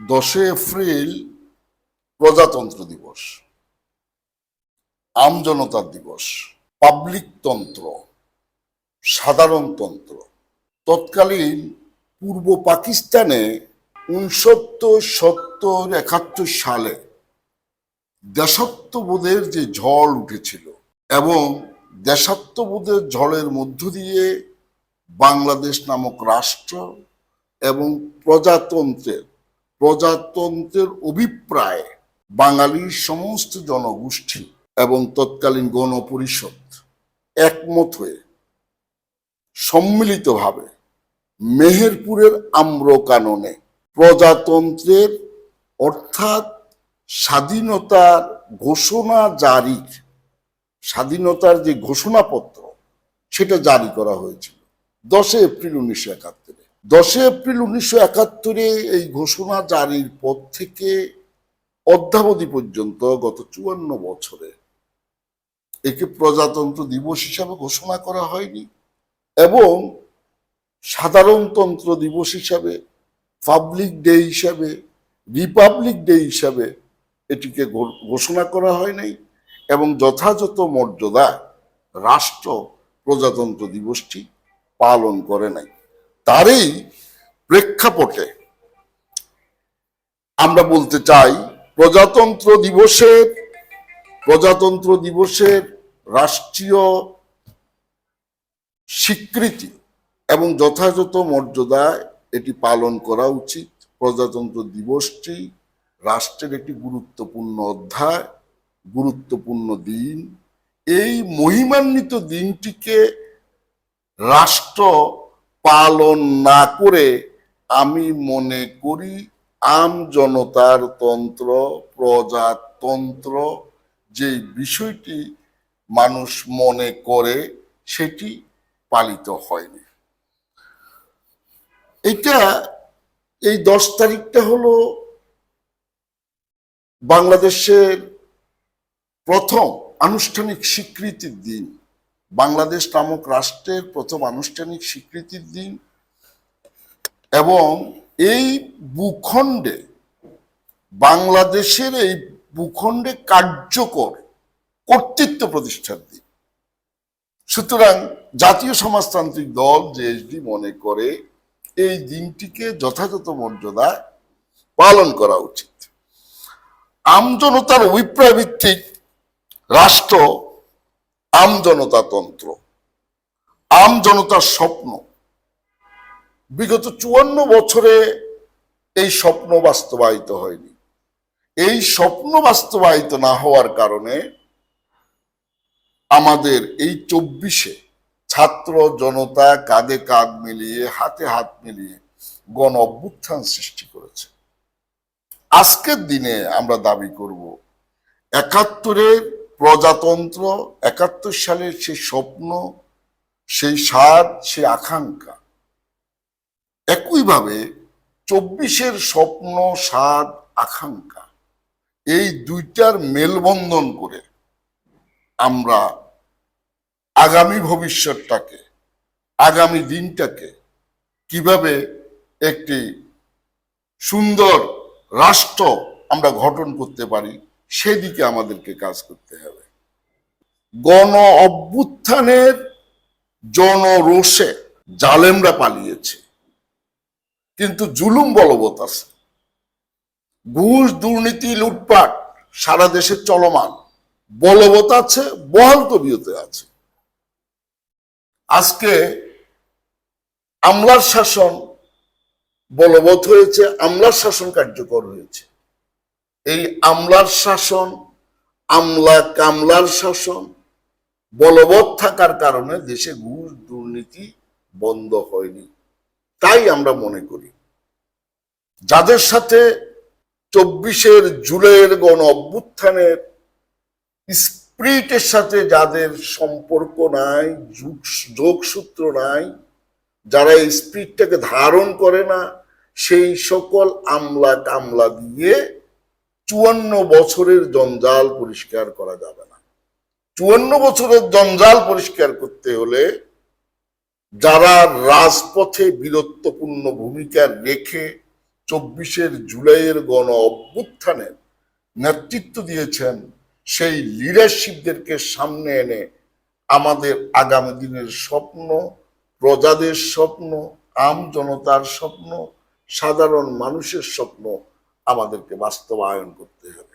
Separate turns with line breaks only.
দশই এপ্রিল প্রজাতন্ত্র দিবস আমজনতার দিবস, পাবলিক তন্ত্র সাধারণতন্ত্র তৎকালীন পূর্ব পাকিস্তানে উনসত্তর, সত্তর, একাত্তর সালে দেশাত্মবোধের যে ঝড় উঠেছিল এবং দেশাত্মবোধের ঝড়ের মধ্য দিয়ে বাংলাদেশ নামক রাষ্ট্র এবং প্রজাতন্ত্রের প্রজাতন্ত্রের অভিপ্রায় বাঙালির সমস্ত জনগোষ্ঠী এবং তৎকালীন গণপরিষদ একমত হয়ে সম্মিলিতভাবে মেহেরপুরের আম্র কাননে প্রজাতন্ত্রের অর্থাৎ স্বাধীনতার ঘোষণা জারির, স্বাধীনতার যে ঘোষণাপত্র, সেটা জারি করা হয়েছিল দশই এপ্রিল উনিশশো একাত্তরে। দশই এপ্রিল উনিশশো একাত্তরে এই ঘোষণা জারির পর থেকে অদ্যাবধি পর্যন্ত গত চুয়ান্ন বছরে একে প্রজাতন্ত্র দিবস হিসাবে ঘোষণা করা হয়নি এবং সাধারণতন্ত্র দিবস হিসাবে, পাবলিক ডে হিসাবে, রিপাবলিক ডে হিসাবে এটিকে ঘোষণা করা হয় নাই এবং যথাযথ মর্যাদা রাষ্ট্র প্রজাতন্ত্র দিবসটি পালন করে নাই। তারই প্রেক্ষাপটে আমরা বলতে চাই, প্রজাতন্ত্র দিবসের প্রজাতন্ত্র দিবসের রাষ্ট্রীয় স্বীকৃতি এবং যথাযথ মর্যাদায় এটি পালন করা উচিত। প্রজাতন্ত্র দিবসটি রাষ্ট্রের একটি গুরুত্বপূর্ণ অধ্যায়, গুরুত্বপূর্ণ দিন। এই মহিমান্বিত দিনটিকে রাষ্ট্র পালন না করে আমি মনে করি আম জনতার তন্ত্র, প্রজাতন্ত্র যে বিষয়টি মানুষ মনে করে সেটি পালিত হয়নি। এটা এই দশ তারিখটা হলো বাংলাদেশের প্রথম আনুষ্ঠানিক স্বীকৃতির দিন। বাংলাদেশ নামক রাষ্ট্রের প্রথম আনুষ্ঠানিক স্বীকৃতির দিন এবং এই ভূখণ্ডে, বাংলাদেশের এই ভূখণ্ডে কার্যকর কর্তৃত্ব প্রতিষ্ঠার দিন। সুতরাং জাতীয় সমাজতান্ত্রিক দল জেএসডি মনে করে এই দিনটিকে যথাযথ মর্যাদা পালন করা উচিত। আমজনতার অভিপ্রায় ভিত্তিক রাষ্ট্র আমজনতাতন্ত্র আমজনতার স্বপ্ন। বিগত চুয়ান্ন বছরে এই স্বপ্ন বাস্তবায়িত হয়নি। এই স্বপ্ন বাস্তবায়িত না হওয়ার কারণে আমাদের এই চব্বিশে ছাত্র জনতা কাঁধে কাঁধ মিলিয়ে, হাতে হাত মিলিয়ে গণ অভ্যুত্থান সৃষ্টি করেছে। আজকের দিনে আমরা দাবি করব, একাত্তরের প্রজাতন্ত্র, একাত্তর সালের সেই স্বপ্ন, সেই স্বাদ, সেই আকাঙ্ক্ষা। একইভাবে চব্বিশের স্বপ্ন, স্বাদ, আকাঙ্ক্ষা, এই দুইটার মেলবন্ধন করে আমরা আগামী ভবিষ্যৎটাকে, আগামী দিনটাকে কীভাবে একটি সুন্দর রাষ্ট্র আমরা গঠন করতে পারি সেদিকে আমাদেরকে কাজ করতে হবে। গণ অভ্যুত্থানের জনরোষে জালেমরা পালিয়েছে। কিন্তু জুলুম বলবৎ আছে। ঘুষ, দুর্নীতি, লুটপাট সারা দেশে চলমান। বলবৎ আছে, বহাল তবিয়তে আছে। আজকে আমলার শাসন বলবৎ হয়েছে, আমলার শাসন কার্যকর হয়েছে। এই আমলার শাসন, আমলা কামলার শাসন বলবৎ থাকার কারণে দেশে ঘুষ দুর্নীতি বন্ধ হয়নি। তাই আমরা মনে করি, যাদের সাথে চব্বিশের জুলাইয়ের গণ অভ্যুত্থানের স্প্রিটের সাথে যাদের সম্পর্ক নাই, যোগ- যোগসূত্র নাই, যারা স্পিরিটটাকে ধারণ করে না, সেই সকল আমলা কামলা দিয়ে চুয়ান্ন বছরের জঞ্জাল পরিষ্কার করা যাবে না। চুয়ান্ন বছরের জঞ্জাল পরিষ্কার করতে হলে যারা রাজপথে বীরত্বপূর্ণ ভূমিকা রেখে চব্বিশের জুলাইয়ের গণ অভ্যুত্থানের নেতৃত্ব দিয়েছেন, সেই লিডারশিপদেরকে সামনে এনে আমাদের আগামী দিনের স্বপ্ন, প্রজাদের স্বপ্ন, আম জনতার স্বপ্ন, সাধারণ মানুষের স্বপ্ন আমাদেরকে বাস্তবায়ন করতে হবে।